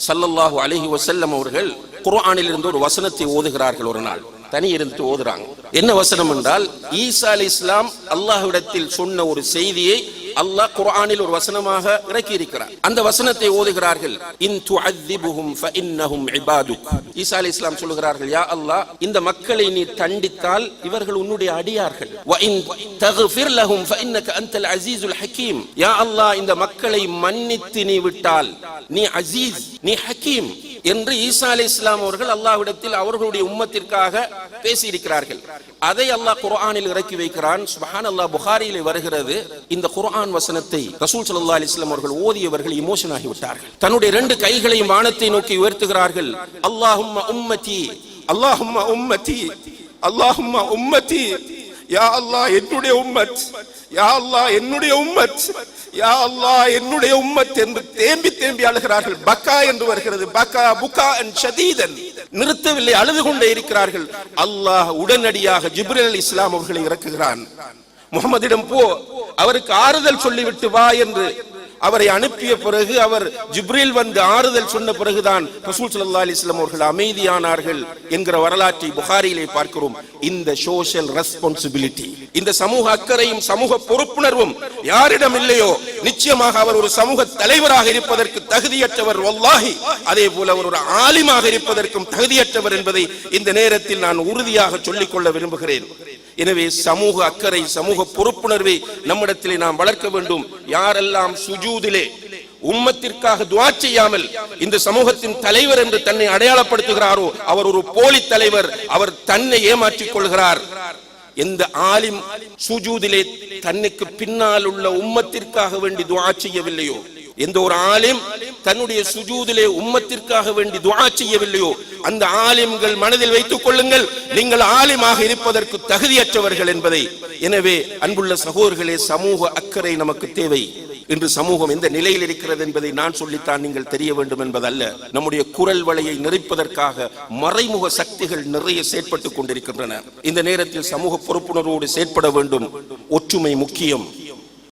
சல்லல்லாஹு அலஹி வசல்லம் அவர்கள் குர்ஆனில் இருந்து ஒரு வசனத்தை ஓதுகிறார்கள் ஒரு நாள். தனி இருந்து ஓதுறாங்க. என்ன வசனம் என்றால் ஈசா அலி இஸ்லாம் அல்லாஹ்விடத்தில் சொன்ன ஒரு செய்தியை அல்லாஹ் குரானில் ஒரு வசனமாக இறக்கி இருக்கிறார் அந்த வசனத்தை ஓதுகிறார்கள் இன் துஅத்திபுஹும் ஃபஇன்னஹும் இபாதுக் ஈசா அலைஹிஸ் ஸலாம் சொல்கிறார்கள் யா அல்லாஹ் இந்த மக்களை நீ தண்டித்தால் இவர்கள் உன்னுடைய அடியார்கள் வ இன் தக்ஃபிர் லஹும் ஃபஇன்னக அன்தல் அஸீஸுல் ஹக்கீம் யா அல்லாஹ் இந்த மக்களை மன்னித்து நீ விட்டால் நீ அஸீஸ் நீ ஹக்கீம் என்று ஈசா அலி இஸ்லாம் அவர்கள் அல்லாஹ்விடத்தில் அவர்களுடைய உம்மத்திற்காக பேசியிருக்கிறார்கள். அதை அல்லாஹ் குர்ஆனில் இறக்கி வைக்கிறான். சுபஹான் அல்லாஹ் புகாரியில் வருகிறது. இந்த குர்ஆன் வசனத்தை ரசூல் சல்லா அலி இஸ்லாம் அவர்கள் ஓதியவர்கள் இமோஷன் ஆகிவிட்டார்கள். தன்னுடைய ரெண்டு கைகளையும் வானத்தை நோக்கி உயர்த்துகிறார்கள். அல்லாஹும் உம்மதி அல்லாஹும் உம்மதி அல்லாஹும் உம்மதி யா அல்லாஹ் என்னுடைய உம்மத் யா அல்லாஹ் என்னுடைய உம்மத். யா அல்லாஹ் என்னுடைய உம்மத் என்று தேம்பி தேம்பி அழுகிறார்கள். பக்கா என்று வருகிறது. பக்கா புகா அன் ஷதீதன். நிறுத்தவில்லை அழுது கொண்டே இருக்கிறார்கள். அல்லாஹ் உடனடியாக ஜிப்ரல் அலி இஸ்லாம் அவர்களை இறக்குகிறான். முகமதிடம் போ அவருக்கு ஆறுதல் சொல்லிவிட்டு வா என்று அவரை அனுப்பிய பிறகு அவர் ஜிப்ரில் வந்து ஆறுதல் சொன்ன பிறகுதான் ரசூல் சல்லா அலைஹி வஸல்லம் அவர்கள் அமைதியானார்கள் என்கிற வரலாற்றை புகாரியிலே பார்க்கிறோம். இந்த சோஷியல் ரெஸ்பான்சிபிலிட்டி இந்த சமூக அக்கறையும் சமூக பொறுப்புணர்வும் யாரிடம் இல்லையோ நிச்சயமாக அவர் ஒரு சமூக தலைவராக இருப்பதற்கு தகுதியற்றவர் வல்லாஹி. அதே போல அவர் ஒரு ஆலிமாக இருப்பதற்கும் தகுதியற்றவர் என்பதை இந்த நேரத்தில் நான் உறுதியாக சொல்லிக்கொள்ள விரும்புகிறேன். எனவே சமூக அக்கறை சமூக பொறுப்புணர்வை நம்மிடத்திலே நாம் வளர்க்க வேண்டும். யாரெல்லாம் சுஜூதிலே உம்மத்திற்காக துவா செய்யாமல் இந்த சமூகத்தின் தலைவர் என்று தன்னை அடையாளப்படுத்துகிறாரோ அவர் ஒரு போலி தலைவர் அவர் தன்னை ஏமாற்றிக் கொள்கிறார். எந்த ஆலிம் சுஜூதிலே தன்னுக்கு பின்னால் உள்ள உம்மத்திற்காக வேண்டி துவா செய்யவில்லையோ எந்த ஒரு ஆலிம் தன்னுடைய சுஜூதிலே உம்மத்திற்காக வேண்டி துவா செய்யவில்லையோ அந்த ஆலிம்கள் மனதில் வைத்துக் கொள்ளுங்கள் நீங்கள் ஆலிமாக இருப்பதற்கு தகுதியற்றவர்கள் என்பதை. எனவே அன்புள்ள சகோதரர்களே சமூக அக்கறை நமக்கு தேவை. இன்று சமூகம் எந்த நிலையில் இருக்கிறது என்பதை நான் சொல்லித்தான் நீங்கள் தெரிய வேண்டும் என்பதல்ல. நம்முடைய குரல் வலையை நிறைப்பதற்காக மறைமுக சக்திகள் நிறைய செயற்பட்டுக் கொண்டிருக்கின்றன. இந்த நேரத்தில் சமூக பொறுப்புணர்வோடு செயற்பட வேண்டும். ஒற்றுமை முக்கியம்.